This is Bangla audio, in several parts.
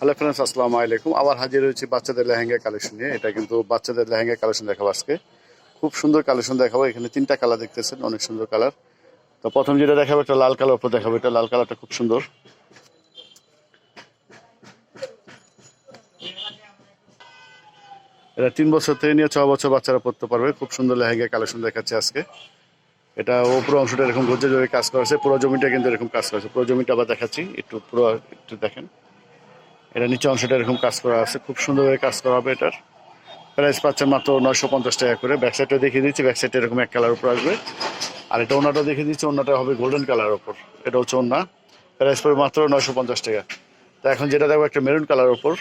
হ্যালো ফ্রেন্ডস আসসালামু আলাইকুম। আবার হাজির হয়েছি বাচ্চাদের লেহেঙ্গা কালেকশন নিয়ে। এটা কিন্তু বাচ্চাদের লেহেঙ্গা কালেকশন দেখাবো আজকে। খুব সুন্দর কালেকশন দেখাবো। এখানে তিনটা কালার দেখতেছেন, অনেক সুন্দর কালার। তো প্রথম যেটা দেখাবো একটা লাল কালার উপর দেখাবো। এটা লাল কালারটা খুব সুন্দর। এটা তিন বছর থেকে নিয়ে ছ বছর বাচ্চারা পড়তে পারবে। খুব সুন্দর লেহেঙ্গা কালেকশন দেখাচ্ছে আজকে। এটা উপর অংশটা এরকম গজ্জে জমি কাজ করা আছে পুরো জমিটা কিন্তু এরকম কাজ করা আছে পুরো জমিটা আবার দেখাচ্ছি। একটু পুরো একটু দেখেন। এটা নিচে অংশটা এরকম কাজ করা আছে। খুব সুন্দরভাবে কাজ করা হবে এটার। প্রাইস পাচ্ছে মাত্র নয়শো পঞ্চাশ টাকা করে। ব্যাকসাইডটা দেখিয়ে দিচ্ছি। ব্যাকসাইডটা এরকম এক কালার উপর আসবে। আর এটা ওনাটা দেখিয়ে দিচ্ছি। ওনাটা হবে গোল্ডেন কালার উপর। এটা হচ্ছে ওনা। প্রাইস পড়বে মাত্র নয়শো পঞ্চাশ টাকা। তো এখন যেটা দেখব, একটা মেরুন কালার উপর।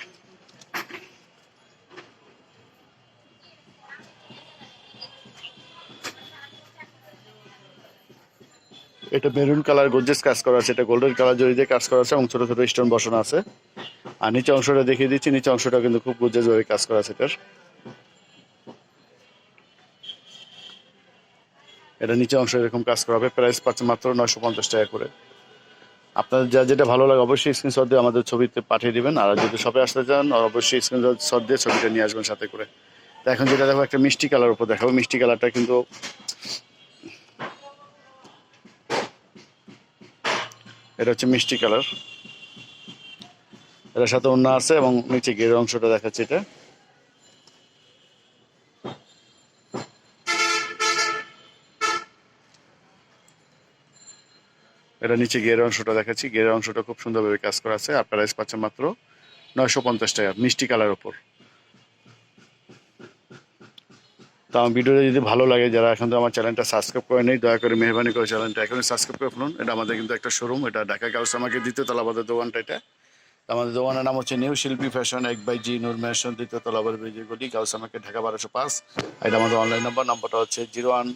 এটা মেরুন কালার গর্জেস কাজ করা আছে, এটা গোল্ডেন কালার জড়ি দিয়ে কাজ করা আছে এবং ছোট ছোট স্টোন বসানো আছে। আর নিচে অংশটা দেখিয়ে দিচ্ছি, নিচে অংশটা কিন্তু খুব গর্জেস ভাবে কাজ করা আছে এটার। এটা নিচে অংশ এরকম কাজ করা হবে, প্রাইস পাচ্ছে মাত্র নয়শো পঞ্চাশ টাকা করে। আপনার যা যেটা ভালো লাগে অবশ্যই স্ক্রিনশট দিয়ে আমাদের ছবিতে পাঠিয়ে দিবেন, আর যদি শপে আসতে চান, অবশ্যই স্ক্রিনশট দিয়ে ছবিটা নিয়ে আসবেন সাথে করে। তো এখন যেটা দেখো, একটা মিষ্টি কালার উপর দেখাবো। মিষ্টি কালারটা কিন্তু এটা হচ্ছে মিষ্টি কালার। এটার সাথে অন্য আছে এবং নিচে গের অংশটা দেখাচ্ছে এটা। এটা নিচে গের অংশটা দেখাচ্ছি। গের অংশটা খুব সুন্দরভাবে কাজ করা আছে। আর প্রাইস পাচ্ছে মাত্র নয়শো পঞ্চাশ টাকা মিষ্টি কালার ওপর। তো আমার ভিডিওটা যদি ভালো লাগে, যারা এখন তো আমার চ্যানেলটা সাবস্ক্রাইব করে নেই, দয়া করে মেহরবানি করে চ্যানেলটা এখনই সাবস্ক্রাইব করে ফেলুন। এটা আমাদের কিন্তু একটা শোরুম এটা ঢাকা গাউস আমাকে দ্বিতীয় তলা আমাদের দোকানটা এটা। আমাদের দোকানের নাম হচ্ছে নিউ শিল্পী ফ্যাশন এক বাই জি, নূর মেশন দ্বিতীয় তলা ব্রিজের গলি গাউস আমাকে ঢাকা বারোশো পাঁচ। এটা আমাদের অনলাইন নাম্বার নাম্বারটা হচ্ছে zero one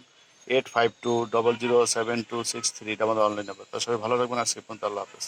eight five two double zero seven two six three এটা আমাদের অনলাইন নাম্বার তো সবাই ভালো রাখবেন আজকে পর্যন্ত আল্লাহ হাফেজ।